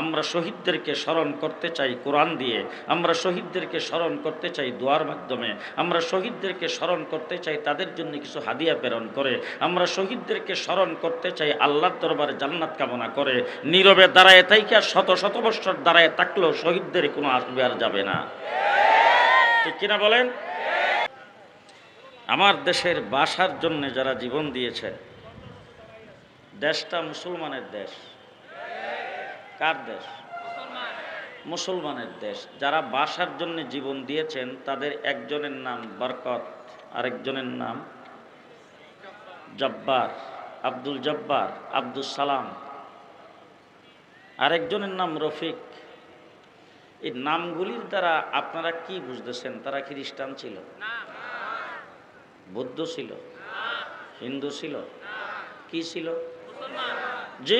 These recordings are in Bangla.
আমরা শহীদদেরকে স্মরণ করতে চাই কোরআন দিয়ে, আমরা শহীদদেরকে স্মরণ করতে চাই দোয়ার মাধ্যমে, আমরা শহীদদেরকে স্মরণ করতে চাই তাদের জন্য কিছু হাদিয়া প্রেরণ করে, আমরা শহীদদেরকে স্মরণ করতে চাই আল্লাহর দরবারে জান্নাত কামনা করে, নীরবে দাঁড়ায় তাইকা শত শত বৎসর দাঁড়ায় থাকলেও শহীদদের কোনো আসবে আর যাবে না। ঠিক কিনা বলেন? আমার দেশের বাসার জন্য যারা জীবন দিয়েছে, দেশটা মুসলমানের দেশ। কার দেশ? মুসলমানের দেশ। যারা বাসার জন্য জীবন দিয়েছেন, তাদের একজনের নাম বরকত, আরেকজনের নাম জব্বার। আব্দুল জব্বার আব্দুল সালাম। আরেকজনের নাম রফিক। এই নামগুলির দ্বারা আপনারা কি বুঝতেছেন? তারা খ্রিস্টান ছিল? বৌদ্ধ ছিল? হিন্দু ছিল? কি ছিল? যে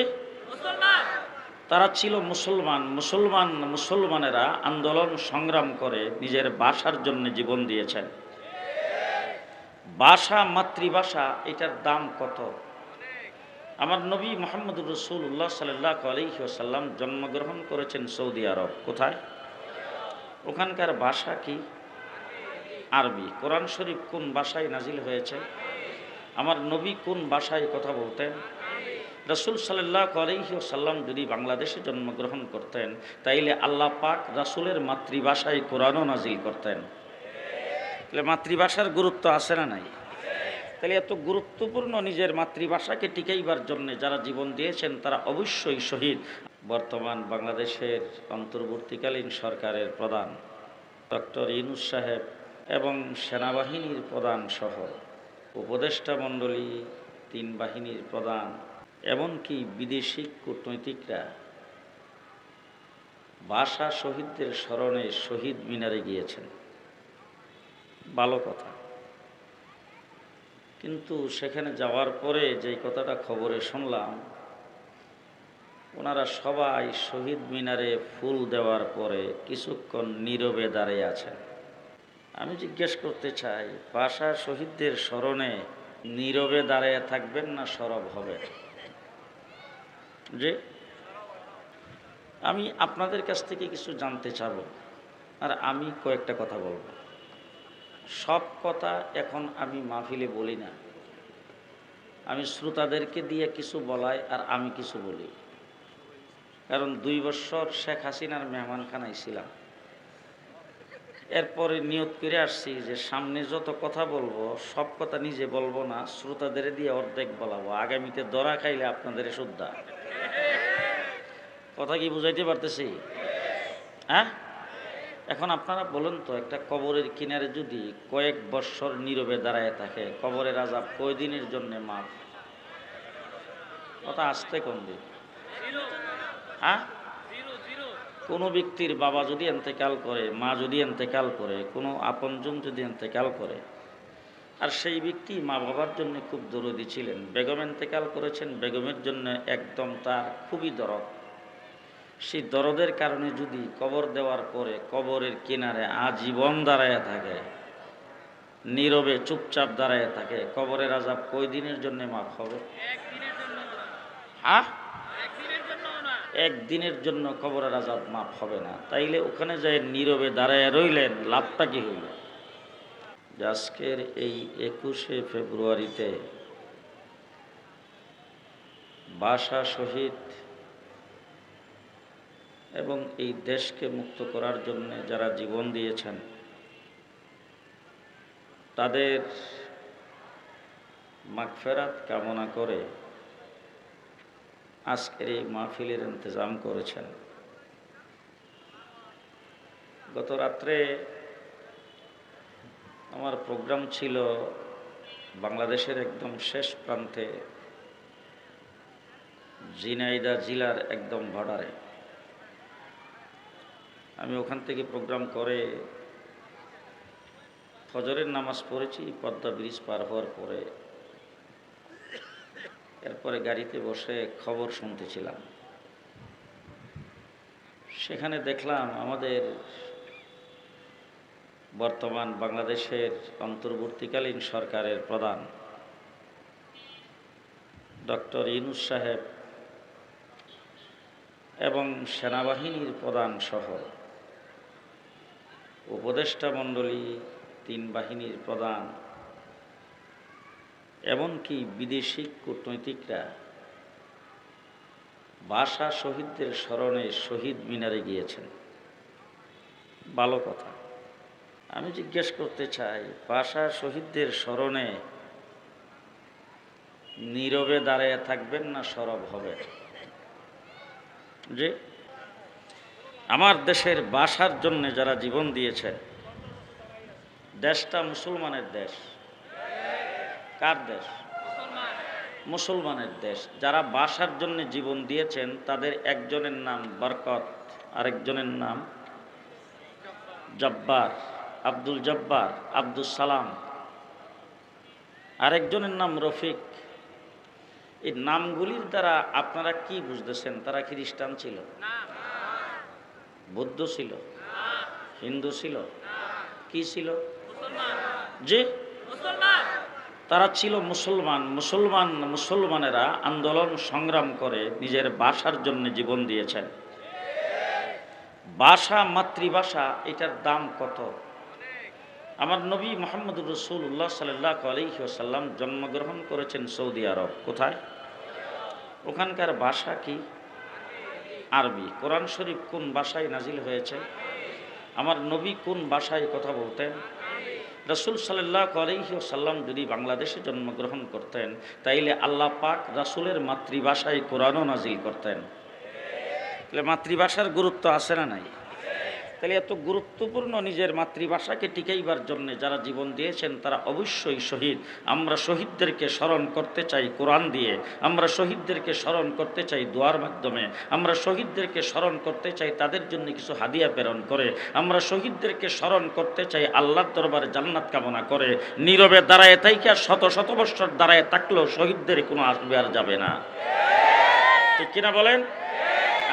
তারা ছিল মুসলমান। মুসলমান, মুসলমানেরা আন্দোলন সংগ্রাম করে নিজের বাসার জন্য জীবন দিয়েছেন। বাসা মাতৃভাষা এটার দাম কত? আমার নবী মোহাম্মদুর রসুল্লাহ সাল্লাহ আলহিহাসাল্লাম জন্মগ্রহণ করেছেন সৌদি আরব। কোথায়? ওখানকার ভাষা কি? আরবি। কোরআন শরীফ কোন ভাষায় নাজিল হয়েছে? আমার নবী কোন ভাষায় কথা বলতেন? রসুল সাল্লাহ আলহিসাল্লাম যদি বাংলাদেশে জন্মগ্রহণ করতেন, তাইলে আল্লাহ পাক রাসুলের মাতৃভাষায় কোরআনও নাজিল করতেন। তাহলে মাতৃভাষার গুরুত্ব আছে না নাই? তাহলে এত গুরুত্বপূর্ণ নিজের মাতৃভাষাকে টিকাইবার জন্য যারা জীবন দিয়েছেন, তারা অবশ্যই শহীদ। বর্তমান বাংলাদেশের অন্তর্বর্তীকালীন সরকারের প্রধান ডক্টর ইনুস সাহেব এবং সেনাবাহিনীর প্রধান সহ উপদেষ্টা মণ্ডলী, তিন বাহিনীর প্রধান এমনকি বিদেশি কূটনৈতিকরা ভাষা শহীদদের স্মরণে শহীদ মিনারে গিয়েছেন। ভালো কথা। কিন্তু সেখানে যাওয়ার পরে যে কথাটা খবরে শুনলাম, ওনারা সবাই শহীদ মিনারে ফুল দেওয়ার পরে কিছুক্ষণ নীরবে দাঁড়িয়ে আছেন। আমি জিজ্ঞেস করতে চাই ভাষা শহীদদের স্মরণে নীরবে দাঁড়িয়ে থাকবেন না সরব হবে যে আমি আপনাদের কাছ থেকে কিছু জানতে চাব, আর আমি কয়েকটা কথা বলব। সব কথা এখন আমি মাহফিলে বলি না। আমি শ্রোতাদেরকে দিয়ে কিছু বলাই আর আমি কিছু বলি। কারণ দুই বছর শেখ হাসিনার মেহমানখানায় ছিলাম। এরপরে নিয়ত করে আসছি যে সামনে যত কথা বলব, সব কথা নিজে বলব না, শ্রোতাদের দিয়ে অর্ধেক বলাবো। আগামীতে দরা খাইলে আপনাদের শুদ্ধা। কথা কি বুঝাইতে পারতেছি? হ্যাঁ? এখন আপনারা বলুন তো, একটা কবরের কিনারে যদি কয়েক বৎসর নীরবে দাঁড়ায় থাকে, কবরের আজাব কয়দিনের জন্য মাফ? কথা আসতে কোন দিন? হ্যাঁ? কোনো ব্যক্তির বাবা যদি এন্তেকাল করে, মা যদি এন্তেকাল করে, কোনো আপনজন যদি এন্তেকাল করে আর সেই ব্যক্তি মা বাবার জন্য খুব দরদি ছিলেন। বেগম এন্তেকাল করেছেন, বেগমের জন্য একদম তার খুবই দরদ। সেই দরদের কারণে যদি কবর দেওয়ার পরে কবরের কিনারে আজীবন দাঁড়ায় থাকে, নীরবে চুপচাপ দাঁড়ায় থাকে, কবরের আজাব কই দিনের জন্য মাফ হবে? হ্যাঁ? একদিনের জন্য কবরের আজাব মাফ হবে না। তাইলে ওখানে যায় নীরবে দাঁড়ায় রইলেন, লাভটা কি হইল? আজকের এই একুশে ফেব্রুয়ারিতে বাসা শহীদ এবং এই দেশকে মুক্ত করার জন্য যারা জীবন দিয়েছেন, তাদের মাগফেরাত কামনা করে আজকের এই মাহফিলের ইন্তজাম করেছেন। গত রাত্রে আমার প্রোগ্রাম ছিল বাংলাদেশের একদম শেষ প্রান্তে জিনাইদা জেলার একদম বর্ডারে। আমি ওখান থেকে প্রোগ্রাম করে ফজরের নামাজ পড়েছি, পদ্মা ব্রিজ পার হওয়ার পরে এরপরে গাড়িতে বসে খবর শুনতেছিলাম। সেখানে দেখলাম আমাদের বর্তমান বাংলাদেশের অন্তর্বর্তীকালীন সরকারের প্রধান ডক্টর ইনুস সাহেব এবং সেনাবাহিনীর প্রধান সহ উপদেষ্টা মণ্ডলী, তিন বাহিনীর প্রধান এমনকি বিদেশি কূটনৈতিকরা ভাষা শহীদদের স্মরণে শহীদ মিনারে গিয়েছেন। ভালো কথা। আমি জিজ্ঞেস করতে চাই ভাষা শহীদদের স্মরণে নীরবে দাঁড়িয়ে থাকবেন না সরব হবে যে আমার দেশের বাসার জন্য যারা জীবন দিয়েছে দেশটা মুসলমানের দেশ। কার দেশ? মুসলমানের দেশ। যারা বাসার জন্য জীবন দিয়েছেন, তাদের একজনের নাম বরকত, আরেকজনের নাম জব্বার। আব্দুল জব্বার আব্দুল সালাম। আরেকজনের নাম রফিক। এই নামগুলির দ্বারা আপনারা কি বুঝতেছেন? তারা খ্রিস্টান ছিল। বৌদ্ধ ছিল। হিন্দু ছিল। কি ছিল? যে তারা ছিল মুসলমান। মুসলমান, মুসলমানেরা আন্দোলন সংগ্রাম করে নিজের বাসার জন্য জীবন দিয়েছেন। বাসা মাতৃভাষা এটার দাম কত? আমার নবী মোহাম্মদুর রসুল্লাহ সাল্লাহ আলহিহাসাল্লাম জন্মগ্রহণ করেছেন সৌদি আরব। কোথায়? ওখানকার ভাষা কি? আরবি। কোরআন শরীফ কোন ভাষায় নাজিল হয়েছে? আমার নবী কোন ভাষায় কথা বলতেন? রসুল সাল্লাহ আলহিহাসাল্লাম যদি বাংলাদেশে জন্মগ্রহণ করতেন, তাইলে আল্লাহ পাক রাসুলের মাতৃভাষায় কোরআনও নাজিল করতেন। তাহলে মাতৃভাষার গুরুত্ব আছে না নাই? তাহলে এত গুরুত্বপূর্ণ নিজের মাতৃভাষাকে টিকাইবার জন্য যারা জীবন দিয়েছেন, তারা অবশ্যই শহীদ। আমরা শহীদদেরকে স্মরণ করতে চাই কোরআন দিয়ে। আমরা শহীদদেরকে স্মরণ করতে চাই দোয়ার মাধ্যমে। আমরা শহীদদেরকে স্মরণ করতে চাই তাদের জন্য কিছু হাদিয়া প্রেরণ করে। আমরা শহীদদেরকে স্মরণ করতে চাই আল্লাহর দরবারে জান্নাত কামনা করে। নীরবে দাঁড়ায় তাইকে শত শত বৎসর দাঁড়ায় থাকলেও শহীদদের কোনো আসবে আর যাবে না। ঠিক কিনা বলেন?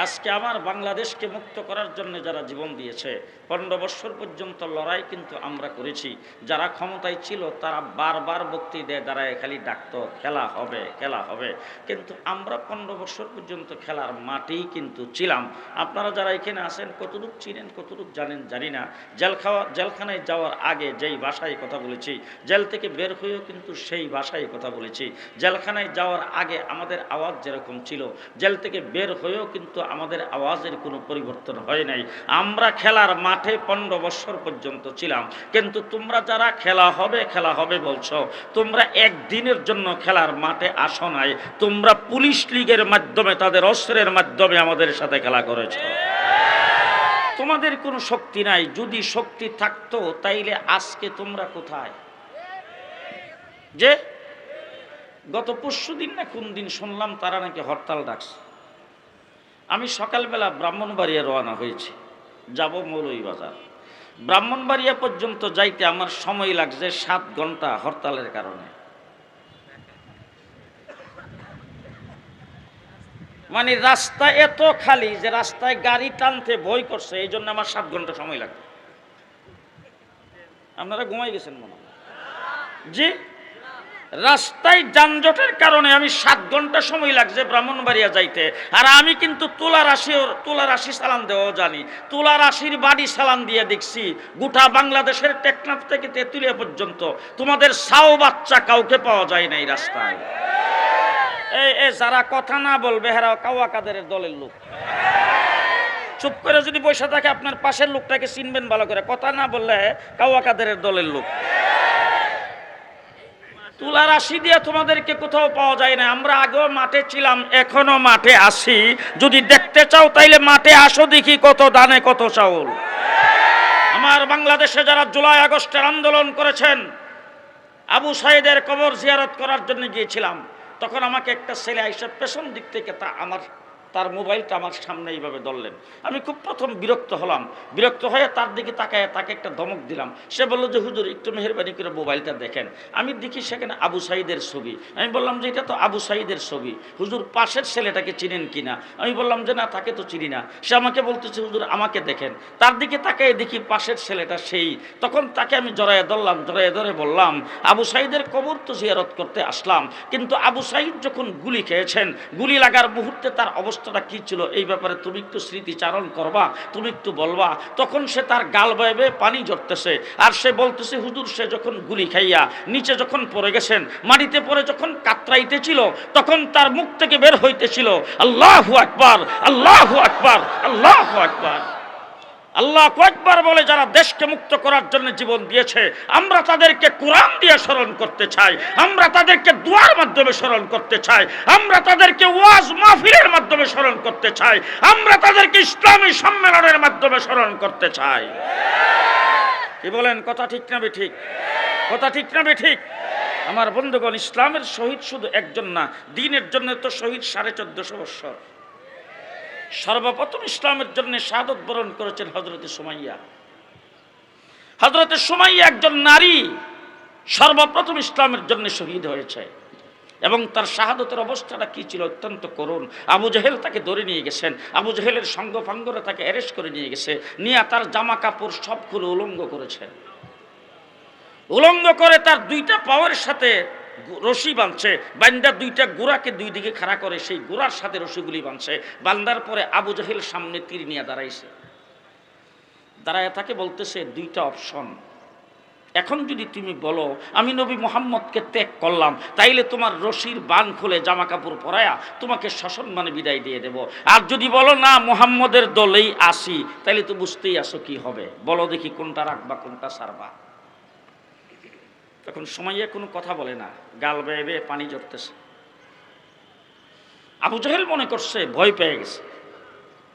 আজকে আমার বাংলাদেশকে মুক্ত করার জন্য যারা জীবন দিয়েছে, পনেরো বৎসর পর্যন্ত লড়াই কিন্তু আমরা করেছি। যারা ক্ষমতায় ছিল, তারা বারবার বক্তি দেয় দাঁড়ায়, খালি ডাকতো, খেলা হবে খেলা হবে। কিন্তু আমরা পনেরো বৎসর পর্যন্ত খেলার মাঠেই কিন্তু ছিলাম। আপনারা যারা এখানে আসেন কতটুক চিনেন, কতটুক জানেন, জানি না। জেল খাওয়া, জেলখানায় যাওয়ার আগে যেই ভাষায় কথা বলেছি, জেল থেকে বের হয়েও কিন্তু সেই ভাষায় কথা বলেছি। জেলখানায় যাওয়ার আগে আমাদের আওয়াজ যেরকম ছিল, জেল থেকে বের হয়েও কিন্তু আমাদের আওয়াজের কোনো পরিবর্তন হয় নাই। আমরা খেলার মাঠে পনেরো বছর পর্যন্ত ছিলাম। কিন্তু তোমরা যারা খেলা হবে খেলা হবে বলছো, তোমরা একদিনের জন্য খেলার মাঠে আসো নাই। তোমরা পুলিশ লীগের মাধ্যমে, তাদের অস্ত্রের মাধ্যমে আমাদের সাথে খেলা করেছ। তোমাদের কোনো শক্তি নাই। যদি শক্তি থাকতো, তাইলে আজকে তোমরা কোথায়? যে গত পরশু দিন না কোন দিন শুনলাম, তারা নাকি হরতাল ডাকছে। আমি সকালবেলা ব্রাহ্মণবাড়িয়া রওনা হয়েছি। যাব মৌলভীবাজার। ব্রাহ্মণবাড়িয়া পর্যন্ত যাইতে আমার সময় লাগছে সাত ঘণ্টা হরতালের কারণে। মানে রাস্তা এত খালি যে রাস্তায় গাড়ি টানতে ভয় করছে, এই জন্য আমার সাত ঘণ্টা সময় লাগবে। আপনারা ঘুমাই গেছেন মনে হয়? জি? রাস্তায় যানজটের কারণে আমি সাত ঘণ্টা সময় লাগছে ব্রাহ্মণবাড়িয়া যাইতে। আর আমি কিন্তু তুলা রাশি তুলা রাশি সালাম দেওয়াও জানি। তুলা রাশির বাড়ি সালাম দিয়ে দেখছি, গোটা বাংলাদেশের টেকনাফ থেকে তেঁতুলিয়া পর্যন্ত। তোমাদের সাও বাচ্চা কাউকে পাওয়া যায় না এই রাস্তায়। এ যারা কথা না বলবে, হেরা কাওয়া কাদের দলের লোক। চুপ করে যদি বসে থাকে, আপনার পাশের লোকটাকে চিনবেন ভালো করে। কথা না বললে কাওয়া কাদের দলের লোক। তুলা রাশি দিয়ে তোমাদেরকে কোথাও পাওয়া যায় না। আমরা আগেও মাঠে ছিলাম এখনও মাঠে আসি। যদি দেখতে চাও তাইলে মাঠে আসো দেখি কত দানে কত চাউল। আমার বাংলাদেশে যারা জুলাই, আগস্টের আন্দোলন করেছেন, আবু সাইদের কবর জিয়ারত করার জন্য গিয়েছিলাম। তখন আমাকে একটা ছেলে আইসা পেছন দিক থেকে তা আমার তার মোবাইলটা আমার সামনে এইভাবে ধরলেন। আমি খুব প্রথম বিরক্ত হলাম। বিরক্ত হয়ে তার দিকে তাকায়, তাকে একটা ধমক দিলাম। সে বলল যে, হুজুর, একটু মেহরবানি করে মোবাইলটা দেখেন। আমি দেখি সেখানে আবু সাইদের ছবি। আমি বললাম যে, এটা তো আবু সাইদের ছবি। হুজুর, পাশের ছেলেটাকে চিনেন কিনা আমি বললাম যে, না, তাকে তো চিনি না। সে আমাকে বলতেছে, হুজুর, আমাকে দেখেন। তার দিকে তাকায় দেখি পাশের ছেলেটা সেই। তখন তাকে আমি জড়াইয়া ধরলাম, জড়াইয়া ধরে বললাম, আবু সাইদের কবর তো জিয়ারত করতে আসলাম। কিন্তু আবু সাইদ যখন গুলি খেয়েছেন, গুলি লাগার মুহূর্তে তার অবস্থা অবস্থাটা কি ছিল? এই ব্যাপারে তুমি একটু স্মৃতিচারণ করবা, তুমি একটু বলবা। তখন সে তার গাল বয়েবে পানি জড়তেছে আর সে বলতেছে, হুজুর, সে যখন গুলি খাইয়া নিচে যখন পড়ে গেছেন, মাটিতে পড়ে যখন কাতরাইতেছিল, তখন তার মুখ থেকে বের হইতেছিল। আল্লাহ আকবার আল্লাহ আকবার আল্লাহ আকবার। আল্লাহ কয়েকবার বলে যারা দেশকে মুক্ত করার জন্য জীবন দিয়েছে, আমরা তাদেরকে কোরআন দিয়ে স্মরণ করতে চাই, আমরা তাদেরকে দুয়ার মাধ্যমে স্মরণ করতে চাই, আমরা তাদেরকে ওয়াজ মাহফিলের মাধ্যমে স্মরণ করতে চাই, আমরা তাদেরকে ইসলামী সম্মেলনের মাধ্যমে স্মরণ করতে চাই। কি বলেন, কথা ঠিক না ঠিক কথা ঠিক না ঠিক আমার বন্ধুগণ, ইসলামের শহীদ শুধু একজন না, দিনের জন্য তো শহীদ সাড়ে চোদ্দশো বৎসর। সর্বপ্রথম ইসলামের জন্য শাহাদত বরণ করেছেন হজরত সুমাইয়া। হজরত সুমাইয়া একজন নারী সর্বপ্রথম ইসলামের জন্য শহীদ হয়েছে এবং তার শাহাদতের অবস্থাটা কি ছিল অত্যন্ত করুণ। আবু জাহেল তাকে ধরে নিয়ে গেছেন, আবু জাহেলের সঙ্গ ফাঙ্গরে তাকে অ্যারেস্ট করে নিয়ে গেছে, নিয়ে তার জামা কাপড় সবগুলো উলঙ্গ করেছেন উলঙ্গ করে তার দুইটা পাওয়ার সাথে রশি বাঁধছে। বান্দা দুইটা গুড়াকে দুই দিকে খাড়া করে, সেই গুড়ার সাথে রশিগুলি বাঁধছে। বান্দার পরে আবু জাহেল সামনে তীর নিয়ে দাঁড়াইছে। দাঁড়ায় তাকে বলতেছে, দুইটা অপশন। এখন যদি তুমি বলো, আমি নবী মোহাম্মদকে ত্যাগ করলাম, তাইলে তোমার রশির বান খুলে জামা কাপড় পরায়া তোমাকে সসম্মানে বিদায় দিয়ে দেব। আর যদি বলো, না, মোহাম্মদের দলেই আসি, তাইলে তো বুঝতেই আসো কি হবে। বলো দেখি কোনটা রাখবা, কোনটা সারবা। তখন সময়ে কোনো কথা বলে না, গাল বেয়ে বেয়ে পানি জড়তেছে আবু জহেল মনে করছে ভয় পেয়ে গেছে।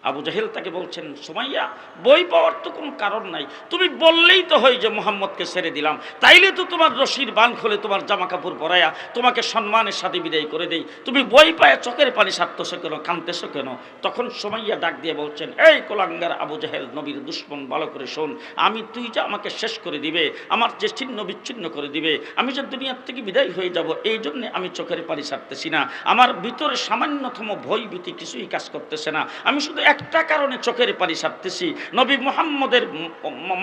আবু জাহেল তাকে বলছেন, সুমাইয়া, বই পাওয়ার তো কোনো কারণ নাই। তুমি বললেই তো হয় যে মোহাম্মদকে ছেড়ে দিলাম। তাইলে তো তোমার রশির বান খুলে তোমার জামা কাপড় পরাইয়া তোমাকে সম্মানের সাথে বিদায় করে দেই। তুমি বই পায়ে, চোখের পানি সারতেছো কেন কানতেছো কেন? তখন সোমাইয়া ডাক দিয়ে বলছেন, এই কোলাঙ্গার আবু জাহেল, নবীর দুশ্মন, ভালো করে শোন। আমি, তুই যে আমাকে শেষ করে দিবে, আমার যে ছিন্ন বিচ্ছিন্ন করে দিবে, আমি যে দুনিয়ার থেকে বিদায় হয়ে যাব, এই জন্যে আমি চোখের পানি সারতেছি না। আমার ভিতরে সামান্যতম ভয় ভীতি কিছুই কাজ করতেছে না। আমি শুধু একটা কারণে চোখের পানি সারতেছি। নবী মোহাম্মদের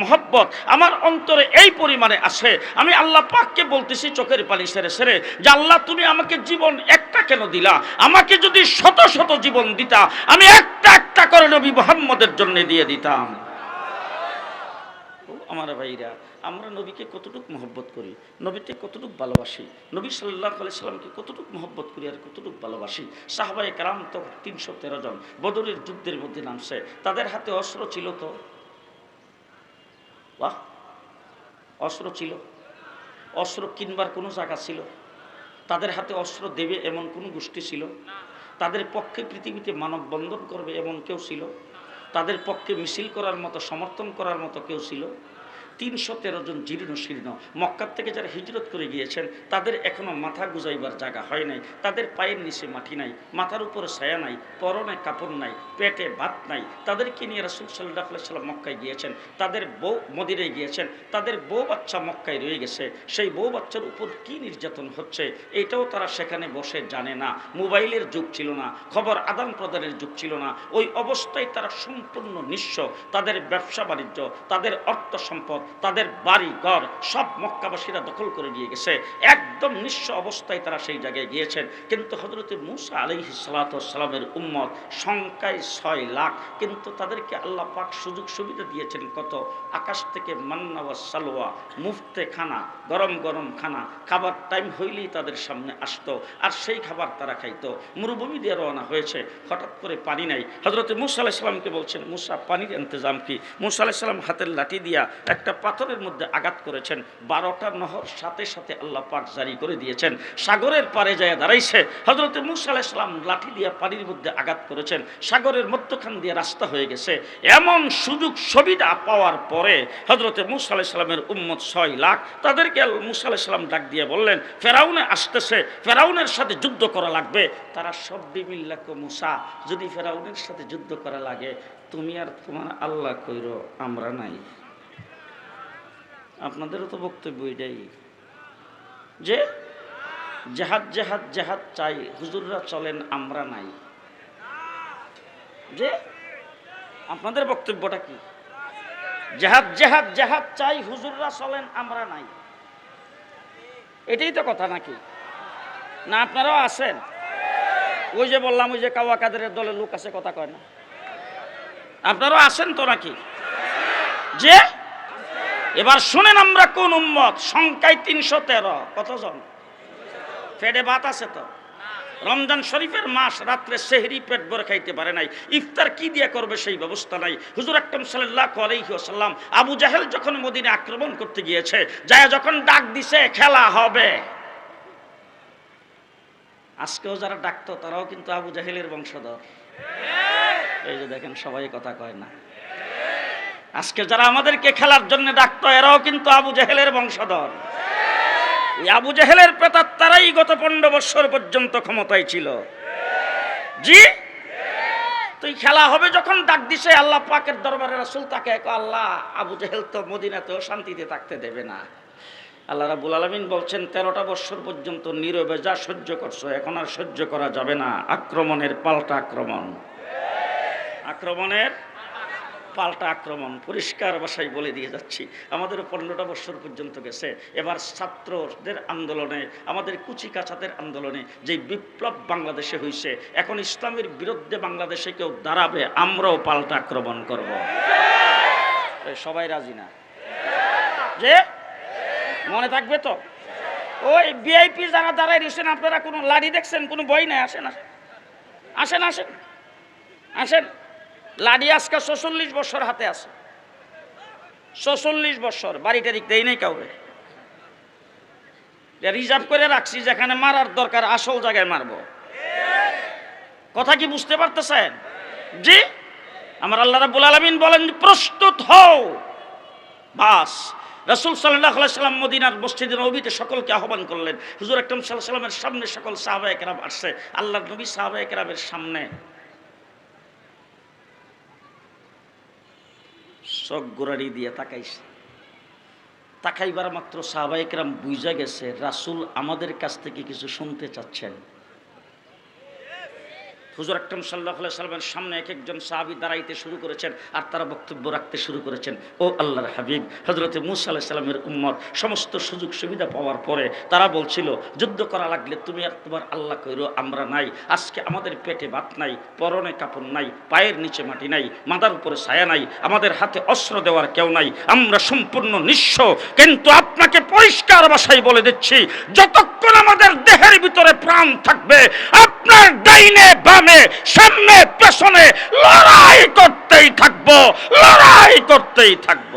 মহব্বত আমার অন্তরে এই পরিমাণে আসে। আমি আল্লাহ পাককে বলতেছি, চোখের পানি সেরে সেরে, যে আল্লাহ তুমি আমাকে জীবন একটা কেন দিলা? আমাকে যদি শত শত জীবন দিতা, আমি একটা একটা করে নবী মোহাম্মদের জন্য দিয়ে দিতাম। আমার ভাইরা আমরা নবীকে কতটুকু মহব্বত করি নবীতে কতটুকু ভালোবাসি নবী সাল্লাহ সাল্লামকে কতটুকু মহব্বত করি আর কতটুকু ভালোবাসি? সাহাবাই কারাম তো তিনশো তেরো জন বদরের যুদ্ধের মধ্যে নামছে তাদের হাতে অস্ত্র ছিল তো? বাহ! অস্ত্র ছিল। অস্ত্র কিনবার কোনো জায়গা ছিল? তাদের হাতে অস্ত্র দেবে এমন কোনো গোষ্ঠী ছিল? তাদের পক্ষে পৃথিবীতে মানববন্ধন করবে এমন কেউ ছিল? তাদের পক্ষে মিছিল করার মতো সমর্থন করার মতো কেউ ছিল? তিনশো তেরো জন জীর্ণ শীর্ণ। মক্কার থেকে যারা হিজরত করে গিয়েছেন, তাদের এখনও মাথা গুজাইবার জায়গা হয় নাই, তাদের পায়ের নিচে মাটি নাই, মাথার উপরে ছায়া নাই, পরনে কাপড় নাই, পেটে ভাত নাই। তাদেরকে নিয়ে রাসুল সাল্লাহ সাল্লাম মক্কায় গিয়েছেন। তাদের বউ মদিরে গিয়েছেন। তাদের বউ বাচ্চা মক্কায় রয়ে গেছে। সেই বউ বাচ্চার উপর কি নির্যাতন হচ্ছে, এটাও তারা সেখানে বসে জানে না। মোবাইলের যুগ ছিল না, খবর আদান প্রদানের যুগ ছিল না। ওই অবস্থায় তারা সম্পূর্ণ নিঃস্ব। তাদের ব্যবসা বাণিজ্য, তাদের অর্থ সম্পদ তাদের বাড়ি, ঘর, সব মক্কাবাসীরা দখল করে নিয়ে গেছে। একদম নিঃস্ব অবস্থায় তারা সেই জায়গায় গিয়েছেন। কিন্তু হজরতে মুসা আলহি সালাতামের উম্মত সংখ্যায় ছয় লাখ। কিন্তু তাদেরকে আল্লাহ পাক সুযোগ সুবিধা দিয়েছেন কত? আকাশ থেকে মান্না ওয়া সালোয়া, মুফতে খানা, গরম গরম খানা। খাবার টাইম হইলেই তাদের সামনে আসতো আর সেই খাবার তারা খাইতো। মরুভূমি দিয়ে রওনা হয়েছে। হঠাৎ করে পানি নাই। হজরত মুসা আলাইসাল্লামকে বলছেন, মুসা, পানির ইন্তজাম কি? মুসা আলাইসাল্লাম হাতের লাঠি দিয়া একটা পাথরের মধ্যে আঘাত করেছেন, বারোটা নহর সাথে সাথে আল্লাহ পাক জারি করে দিয়েছেন। সাগরের পারে যায় দাঁড়াইছে হজরত মুসা আলাইসাল্লাম লাঠি দিয়া পানির মধ্যে আঘাত করেছেন, সাগরের মধ্যখান দিয়ে রাস্তা হয়ে গেছে। এমন সুযোগ সুবিধা পাওয়ার পরে হজরতে মুসা আলাইসাল্লামের উম্মত ছয় লাখ, তাদেরকে মুসা আলাইসাল্লাম ডাক দিয়ে বললেন, ফেরাউনে আসতেছে, ফেরাউনের সাথে যুদ্ধ করা লাগবে। তারা সব বিমিল্লাক মুসা, যদি ফেরাউনের সাথে যুদ্ধ করা লাগে, তুমি আর তোমার আল্লাহ কইর, আমরা নাই। আপনাদেরও তো বক্তব্য এটাই। যে জেহাদ জেহাদ জেহাদ চাই, হুজুররা চলেন, আমরা নাই। যে আপনাদের বক্তব্যটা কি? জেহাদ জেহাদ জেহাদ চাই, হুজুররা চলেন, আমরা নাই। এটাই তো কথা নাকি? না, আপনারাও আছেন? ওই যে বললাম, ওই যে কাওয়া কাদের দলের লোক আছে, কথা কয় না। আপনারাও আছেন তো নাকি? যে এবার শুনেন আমরা কোন উম্মত? সংখ্যায় তিনশো তেরো। কতজন? ফেডে ভাত আছে তো? রমজান শরীফের মাস রাত্রে সেহরি পেট ভরে খাইতে পারে নাই। ইফতার কি দিয়ে করবে সেই ব্যবস্থা নাই। হুজুর আকরম সাল্লাহ আলাইসাল্লাম আবু জাহেল যখন মদিনে আক্রমণ করতে গিয়েছে, যায় যখন ডাক দিছে, খেলা হবে। আজকেও যারা ডাকতো, তারাও কিন্তু আবু জাহেলের বংশধর। এই যে দেখেন, সবাই কথা কয় না। আজকে যারা আমাদেরকে খেলার জন্য ডাকতো, এরাও কিন্তু আবু জেহেলের বংশধর। আবু জেহেলের প্রেতার তারাই গত পনেরো বৎসর পর্যন্ত ক্ষমতায় ছিল। জি? তুই খেলা হবে যখন ডাক দিছে, আল্লাহ পাকের দরবারে রাসূল তাকে এক আল্লাহ, আবু জেহেল তো মদিনাতেও শান্তিতে থাকতে দেবে না। আল্লাহ রাবুল আলমিন বলছেন, তেরোটা বৎসর পর্যন্ত নীরবে যা সহ্য করছ, এখন আর সহ্য করা যাবে না। আক্রমণের পাল্টা আক্রমণ। আক্রমণের পাল্টা আক্রমণ, পরিষ্কার ভাষায় বলে দিয়ে যাচ্ছি। আমাদের পনেরোটা বছর পর্যন্ত গেছে। এবার ছাত্রদের আন্দোলনে, আমাদের কুচি কাছাদের আন্দোলনে যে বিপ্লব বাংলাদেশে হয়েছে এখন ইসলামের বিরুদ্ধে বাংলাদেশে কেউ দাঁড়াবে, আমরাও পাল্টা আক্রমণ করব। সবাই রাজি না? যে? মনে থাকবে তো? ওই ভিআইপি যারা দাঁড়ায় রয়েছেন, আপনারা কোনো লাড়ি দেখছেন? কোনো বই নাই? আসেন আসেন। আসেন আসেন। আসেন। লাডি আজকে ছচল্লিশ বছর হাতে আছে। ছচল্লিশ বছর, বাড়িটা দেই নেই কাউরে। রিজার্ভ করে রাখছি, যেখানে মারার দরকার, আসল জায়গায় মারব। কথা কি বুঝতে পারতেছেন? জি? আমার আল্লাহ রাব্বুল আলামিন বলেন, প্রস্তুত হও। বাস, রাসূল আলাইহি সাল্লাম মদিনার মসজিদের নবীতে সকলকে আহ্বান করলেন। হুজুর আকরাম আলাইহি সাল্লামের সামনে সকল সাহাবায়ে কেরাম আসছে। আল্লাহর নবী সাহাবায়ে কেরামের সামনে। চোখ গোড়ারি দিয়ে তাকাইছে। তাকাইবার মাত্র সাহাবাইকরাম বুঝা গেছে, রাসুল আমাদের কাছ থেকে কিছু শুনতে চাচ্ছেন। হুজুর আকরম সাল্লাহ সাল্লামের সামনে এক একজন সাহাবি দাঁড়াইতে শুরু করেছেন আর তারা বক্তব্য রাখতে শুরু করেছেন। ও আল্লাহর হাবিব হজরতে মুসা আলাহ সাল্লামের উম্মত, সমস্ত সুযোগ সুবিধা পাওয়ার পরে তারা বলছিল, যুদ্ধ করা লাগলে তুমি আর তোমার আল্লাহ কইরো, আমরা নাই। আজকে আমাদের পেটে ভাত নাই, পরনে কাপড় নাই, পায়ের নিচে মাটি নাই, মাথার উপরে ছায়া নাই, আমাদের হাতে অস্ত্র দেওয়ার কেউ নাই। আমরা সম্পূর্ণ নিঃস্ব। কিন্তু আপনাকে পরিষ্কার বাসায় বলে দিচ্ছি, যতক্ষণ আমাদের দেহের ভিতরে প্রাণ থাকবে। আপনার ডাইনে, বামে, সামনে, পেছনে লড়াই করতেই থাকব, লড়াই করতেই থাকব।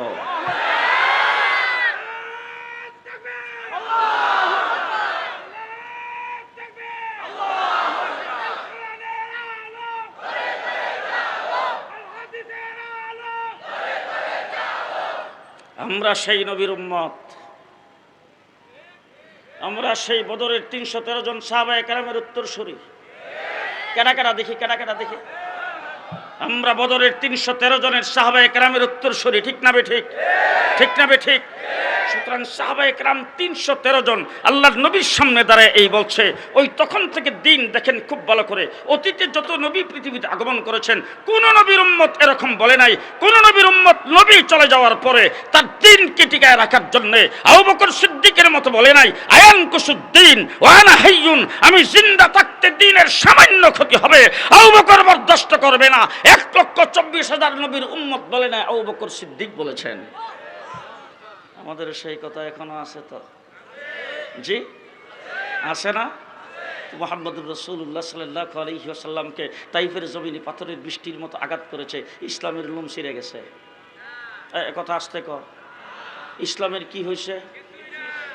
আমরা সেই নবীর উম্মত। আমরা সেই বদরের তিনশো তেরো জন সাহাবায় কালামের উত্তর সরি কেনা কেনা দেখি, কেনা কেনা দেখি। আমরা বদরের তিনশো তেরো জনের সাহাবায় একরামের উত্তর সরি ঠিক না বে ঠিক? ঠিক না বে ঠিক? সুতরাং সাহাবায় কেরাম তিনশো তেরো জন আল্লাহর নবীর সামনে দাঁড়ায় এই বলছে, ওই তখন থেকে দিন দেখেন খুব ভালো করে। অতীতে যত নবী পৃথিবীতে আগমন করেছেন, কোন নবীর উম্মত এরকম বলে নাই। কোন নবীর উম্মত নবী চলে যাওয়ার পরে তার দিনকে টিকায় রাখার জন্য আবু বকর সিদ্দিকের মতো বলে নাই আয়ান কুসুদ্দিন ওয়ানা হাইয়ুন, আমি জিন্দা থাকতে দিনের সামান্য ক্ষতি হবে। আবু বকর বরদাস্ত করবে না। এক লক্ষ চব্বিশ হাজার নবীর উম্মত বলে নাই আবু বকর সিদ্দিক বলেছেন। আমাদের সেই কথা এখনও আছে তো। জি? আছে না? মোহাম্মদুর রসুল্লাহ সাল্লাহ আলহিহাসাল্লামকে তাইফের জমিনে পাথরের বৃষ্টির মতো আঘাত করেছে, ইসলামের লুম ছিঁড়ে গেছে। কথা আসতে ক ইসলামের কি হয়েছে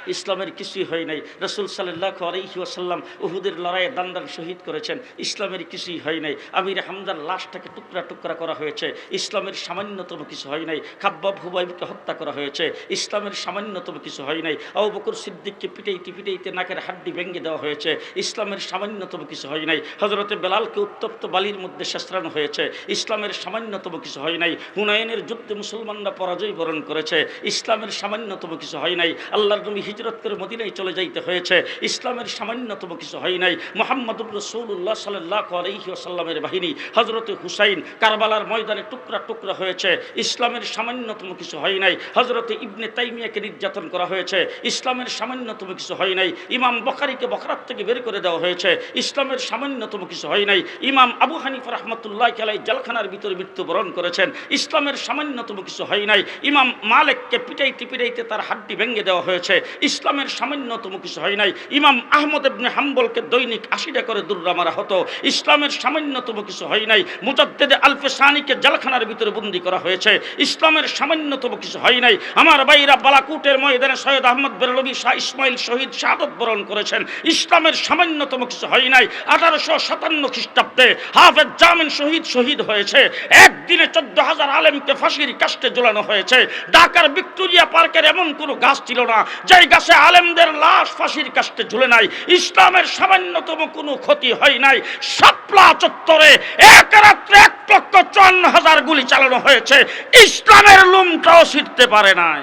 ইসলামের কিছুই হয় নাই। রসুল সাল্লাহ আলহিহাসাল্লাম উহুদের লড়াইয়ে দান দান শহীদ করেছেন। ইসলামের কিছুই হয় নাই। আমির হামদার লাশটাকে টুকরা টুকরা করা হয়েছে। ইসলামের সামান্যতম কিছু হয় নাই। খাব্বাব হুবাইবকে হত্যা করা হয়েছে। ইসলামের সামান্যতম কিছু হয় নাই। আবু বকর সিদ্দিককে পিটাইতে পিটাইতে নাকের হাড্ডি ভেঙে দেওয়া হয়েছে। ইসলামের সামান্যতম কিছু হয় নাই। হজরতে বেলালকে উত্তপ্ত বালির মধ্যে শেষরানো হয়েছে। ইসলামের সামান্যতম কিছু হয় নাই। হুনায়নের যুদ্ধে মুসলমানরা পরাজয় বরণ করেছে। ইসলামের সামান্যতম কিছু হয় নাই। আল্লাহর নবী হিজরত করে মদিনায় চলে যাইতে হয়েছে। ইসলামের সামান্যতম কিছু হয় নাই। মোহাম্মদুর রসৌল্লাহ সাল্লাহ আলহি আসাল্লামের বাহিনী হজরত হুসাইন কারবালার ময়দানে টুকরা টুকরা হয়েছে। ইসলামের সামান্যতম কিছু হয় নাই। হজরত ইবনে তাইমিয়াকে নির্যাতন করা হয়েছে। ইসলামের সামান্যতম কিছু হয় নাই। ইমাম বখারিকে বখরাত থেকে বের করে দেওয়া হয়েছে। ইসলামের সামান্যতম কিছু হয় নাই। ইমাম আবু হানিফ রহমতুল্লাহ খেলাই জেলখানার ভিতরে মৃত্যুবরণ করেছেন। ইসলামের সামান্যতম কিছু হয় নাই। ইমাম মালেককে পিটাইতে পিটাইতে তার হাড্ডি ভেঙে দেওয়া হয়েছে। ইসলামের সামান্যতম কিছু হয় নাই। ইমাম আহমদ ইবনে হাম্বলকে দৈনিক আশিটা করে দুর্রা মারা হতো। ইসলামের সামান্যতম কিছু হয় নাই। মুজাদ্দেদে আলফে সানিকে জেলখানার ভিতরে বন্দি করা হয়েছে। ইসলামের সামান্যতম কিছু হয় নাই। আমার ভাইরা বালাকুটের ময়দানে সৈয়দ আহমদ বেরলবী শাহ ইসমাইল শহীদ শাহাদত বরণ করেছেন। ইসলামের সামান্যতম কিছু হয় নাই। আঠারোশো সাতান্ন খ্রিস্টাব্দে হাফেজ জামিন শহীদ শহীদ হয়েছে। একদিনে চোদ্দ হাজার আলেমকে ফাঁসির কাস্টে ঝোলানো হয়েছে। ঢাকার ভিক্টোরিয়া পার্কের এমন কোনো গাছ ছিল না। যেই গাছে আলেমদের লাশ ফাঁসির কাছে ঝুলে নাই। ইসলামের সামান্যতম কোনো ক্ষতি হয় নাই। সাপলা চত্বরে এক রাত্রে এক লক্ষ চুয়ান্ন হাজার গুলি চালানো হয়েছে। ইসলামের লুমটাও ছিটতে পারে নাই।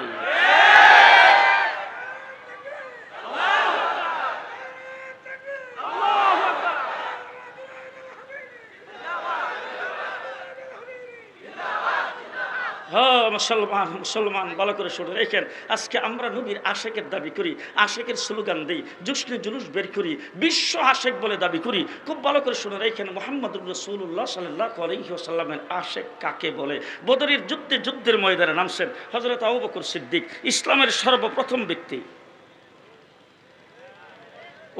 হ্যাঁ মুসলমান ভালো করে শুনে। রেখেন আজকে আমরা নবীর আশেকের দাবি করি, আশেকের স্লোগান দিই জুসনে জুলুস বের করি, বিশ্ব আশেক বলে দাবি করি। খুব ভালো করে শুনে রেখেন মোহাম্মদ রসুল্লাহ সাল্লাহ আলহিহাসাল্লামের আশেক কাকে বলে? বদরের যুদ্ধে যুদ্ধের ময়দানে নামছেন হজরত আবু বকর সিদ্দিক, ইসলামের সর্বপ্রথম ব্যক্তি।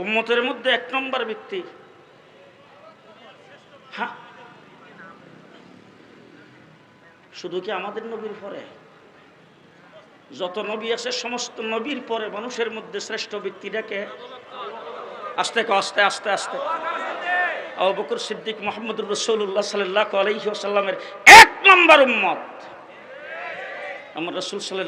উম্মতের মধ্যে এক নম্বর ব্যক্তি। হ্যাঁ শুধু কি আমাদের নবীর পরে? যত নবী আছে, সমস্ত নবীর পরে মানুষের মধ্যে শ্রেষ্ঠ ব্যক্তিটাকে আস্তে আস্তে আস্তে আস্তে। আবু সিদ্দিক মোহাম্মদুর রসুল্লাহ সাল্লাহ আলহিহাসাল্লামের এক নম্বর উম্মত। আমার রসুল সাল্লাহ